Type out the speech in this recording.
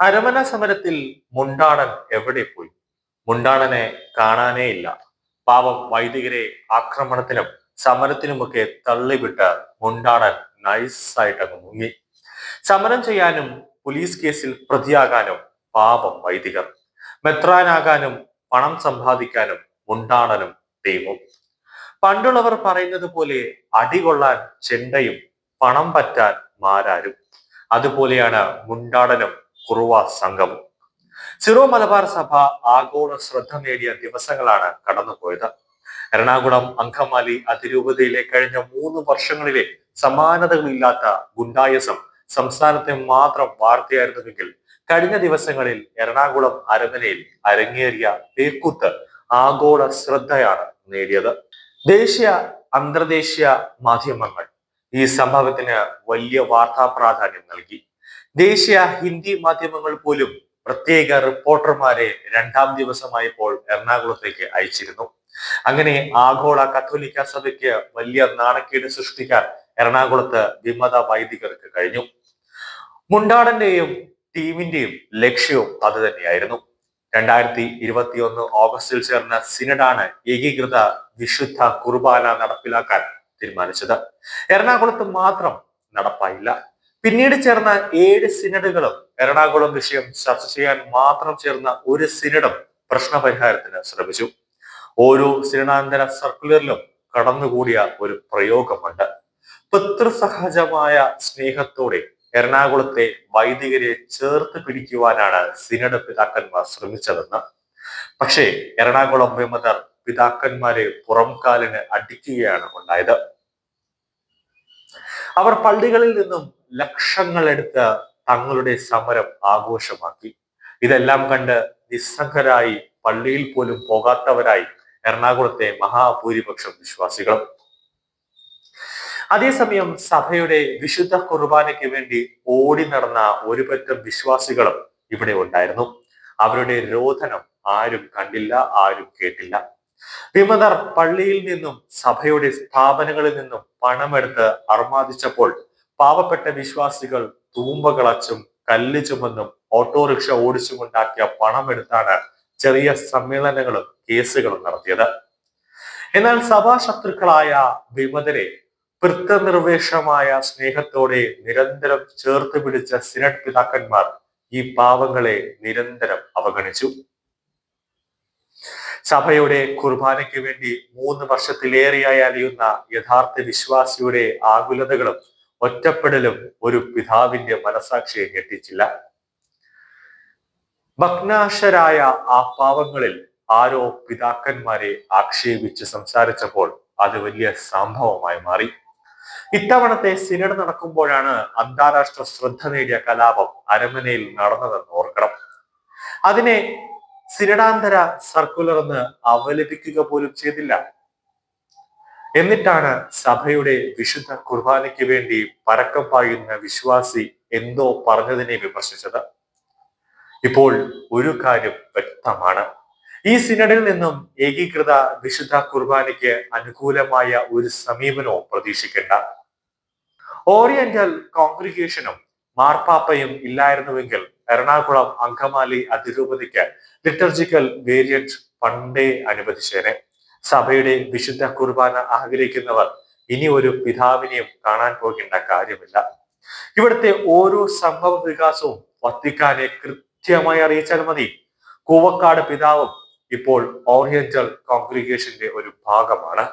അരമന സമരത്തിൽ മുണ്ടാടൻ എവിടെ പോയി? മുണ്ടാടനെ കാണാനേ ഇല്ല. പാവം വൈദികരെ ആക്രമണത്തിനും സമരത്തിനുമൊക്കെ തള്ളിവിട്ട് മുണ്ടാടൻ നൈസായിട്ട് അങ്ങ് മുങ്ങി. സമരം ചെയ്യാനും പോലീസ് കേസിൽ പ്രതിയാകാനും പാപം വൈദികർ. മെത്രാനാകാനും പണം സമ്പാദിക്കാനും മുണ്ടാടനും ടീമും. പണ്ടുള്ളവർ പറയുന്നത് പോലെ അടികൊള്ളാൻ ചെണ്ടയും പണം പറ്റാൻ മാരാരും. അതുപോലെയാണ് മുണ്ടാടനും കുറുവ സംഘവും. സിറോ മലബാർ സഭ ആഗോള ശ്രദ്ധ നേടിയ ദിവസങ്ങളാണ് കടന്നുപോയത്. എറണാകുളം അങ്കമാലി അതിരൂപതയിലെ കഴിഞ്ഞ മൂന്ന് വർഷങ്ങളിലെ സമാനതകളില്ലാത്ത ഗുണ്ടായസം സംസ്ഥാനത്തെ മാത്രം വാർത്തയായിരുന്നുവെങ്കിൽ കഴിഞ്ഞ ദിവസങ്ങളിൽ എറണാകുളം അരമനയിൽ അരങ്ങേറിയ പേക്കൂത്ത് ആഗോള ശ്രദ്ധയാണ് നേടിയത്. ദേശീയ അന്തർദേശീയ മാധ്യമങ്ങൾ ഈ സംഭവത്തിന് വലിയ വാർത്താ പ്രാധാന്യം നൽകി. ദേശീയ ഹിന്ദി മാധ്യമങ്ങൾ പോലും പ്രത്യേക റിപ്പോർട്ടർമാരെ രണ്ടാം ദിവസമായപ്പോൾ എറണാകുളത്തേക്ക് അയച്ചിരുന്നു. അങ്ങനെ ആഗോള കത്തോലിക്ക സഭയ്ക്ക് വലിയ നാണക്കേട് സൃഷ്ടിക്കാൻ എറണാകുളത്ത് വിമത വൈദികർക്ക് കഴിഞ്ഞു. മുണ്ടാടന്റെയും ടീമിന്റെയും ലക്ഷ്യവും അത് തന്നെയായിരുന്നു. രണ്ടായിരത്തി ഇരുപത്തിയൊന്ന് ഓഗസ്റ്റിൽ ചേർന്ന സിനഡാണ് ഏകീകൃത വിശുദ്ധ കുർബാന നടപ്പിലാക്കാൻ തീരുമാനിച്ചത്. എറണാകുളത്ത് മാത്രം നടപ്പായില്ല. പിന്നീട് ചേർന്ന ഏഴ് സിനഡുകളും എറണാകുളം വിഷയം ചർച്ച ചെയ്യാൻ മാത്രം ചേർന്ന ഒരു സിനഡും പ്രശ്നപരിഹാരത്തിന് ശ്രമിച്ചു. ഓരോ സിനഡാന്തര സർക്കുലറിലും കടന്നുകൂടിയ ഒരു പ്രയോഗമുണ്ട്. പിതൃസഹജമായ സ്നേഹത്തോടെ എറണാകുളത്തെ വൈദികരെ ചേർത്ത് പിടിക്കുവാനാണ് സിനഡ് പിതാക്കന്മാർ ശ്രമിച്ചതെന്ന്. പക്ഷേ എറണാകുളം വിമതർ പിതാക്കന്മാരെ പുറംകാലിന് അടിക്കുകയാണ് ഉണ്ടായത്. അവർ പള്ളികളിൽ നിന്നും ലക്ഷങ്ങൾ എടുത്ത് തങ്ങളുടെ സമരം ആഘോഷമാക്കി. ഇതെല്ലാം കണ്ട് നിസ്സംഗരായി പള്ളിയിൽ പോലും പോകാത്തവരായി എറണാകുളത്തെ മഹാഭൂരിപക്ഷം വിശ്വാസികളും. അതേസമയം സഭയുടെ വിശുദ്ധ കുർബാനയ്ക്ക് വേണ്ടി ഓടി നടന്ന ഒരു പറ്റം വിശ്വാസികളും ഇവിടെ ഉണ്ടായിരുന്നു. അവരുടെ രോധനം ആരും കണ്ടില്ല ആരും കേട്ടില്ല. വിമതർ പള്ളിയിൽ നിന്നും സഭയുടെ സ്ഥാപനങ്ങളിൽ നിന്നും പണമെടുത്ത് അർമാദിച്ചപ്പോൾ പാവപ്പെട്ട വിശ്വാസികൾ തൂമ്പകളച്ചും കല്ല് ചുമന്നും ഓട്ടോറിക്ഷ ഓടിച്ചുകൊണ്ടാക്കിയ പണമെടുത്താണ് ചെറിയ സമ്മേളനങ്ങളും കേസുകളും നടത്തിയത്. എന്നാൽ സഭാ ശത്രുക്കളായ വിമതരെ വൃത്തനിർവേഷമായ സ്നേഹത്തോടെ നിരന്തരം ചേർത്ത് പിടിച്ച സിനഡ് പിതാക്കന്മാർ ഈ പാവങ്ങളെ നിരന്തരം അവഗണിച്ചു. സഭയുടെ കുർബാനയ്ക്ക് വേണ്ടി മൂന്ന് വർഷത്തിലേറെയായി അലിയുന്ന യഥാർത്ഥ വിശ്വാസിയുടെ ആകുലതകളും ഒറ്റപ്പെടലും ഒരു പിതാവിന്റെ മനസാക്ഷിയെ ഞെട്ടിച്ചില്ല. ഭഗ്നാശരായ ആ പാവങ്ങളിൽ ആരോ പിതാക്കന്മാരെ ആക്ഷേപിച്ച് സംസാരിച്ചപ്പോൾ അത് വലിയ സംഭവമായി മാറി. ഇത്തവണത്തെ സിനഡ് നടക്കുമ്പോഴാണ് അന്താരാഷ്ട്ര ശ്രദ്ധ നേടിയ കലാപം അരമനയിൽ നടന്നതെന്ന് ഓർക്കണം. അതിനെ സിനഡാന്തര സർക്കുലർ എന്ന് അവലപിക്കുക പോലും ചെയ്തില്ല. എന്നിട്ടാണ് സഭയുടെ വിശുദ്ധ കുർബാനയ്ക്ക് വേണ്ടി പരക്കം പായുന്ന വിശ്വാസി എന്തോ പറഞ്ഞതിനെ വിമർശിച്ചത്. ഇപ്പോൾ ഒരു കാര്യം വ്യക്തമാണ്. ഈ സിനഡിൽ നിന്നും ഏകീകൃത വിശുദ്ധ കുർബാനയ്ക്ക് അനുകൂലമായ ഒരു സമീപനവും പ്രതീക്ഷിക്കേണ്ട. ഓറിയന്റൽ കോൺഗ്രിഗേഷനും മാർപ്പാപ്പയും ഇല്ലായിരുന്നുവെങ്കിൽ എറണാകുളം അങ്കമാലി അതിരൂപതയ്ക്ക് ലിറ്റർജിക്കൽ വേരിയന്റ് പണ്ടേ അനുവദിച്ചേനെ. സഭയുടെ വിശുദ്ധ കുർബാന ആഗ്രഹിക്കുന്നവർ ഇനി ഒരു പിതാവിനെയും കാണാൻ പോകേണ്ട കാര്യമില്ല. ഇവിടുത്തെ ഓരോ സംഭവ വികാസവും വത്തിക്കാനെ കൃത്യമായി അറിയിച്ചാൽ മതി. കൂവക്കാട് പിതാവും ഇപ്പോൾ ഓറിയന്റൽ കോൺഗ്രിഗേഷന്റെ ഒരു ഭാഗമാണ്.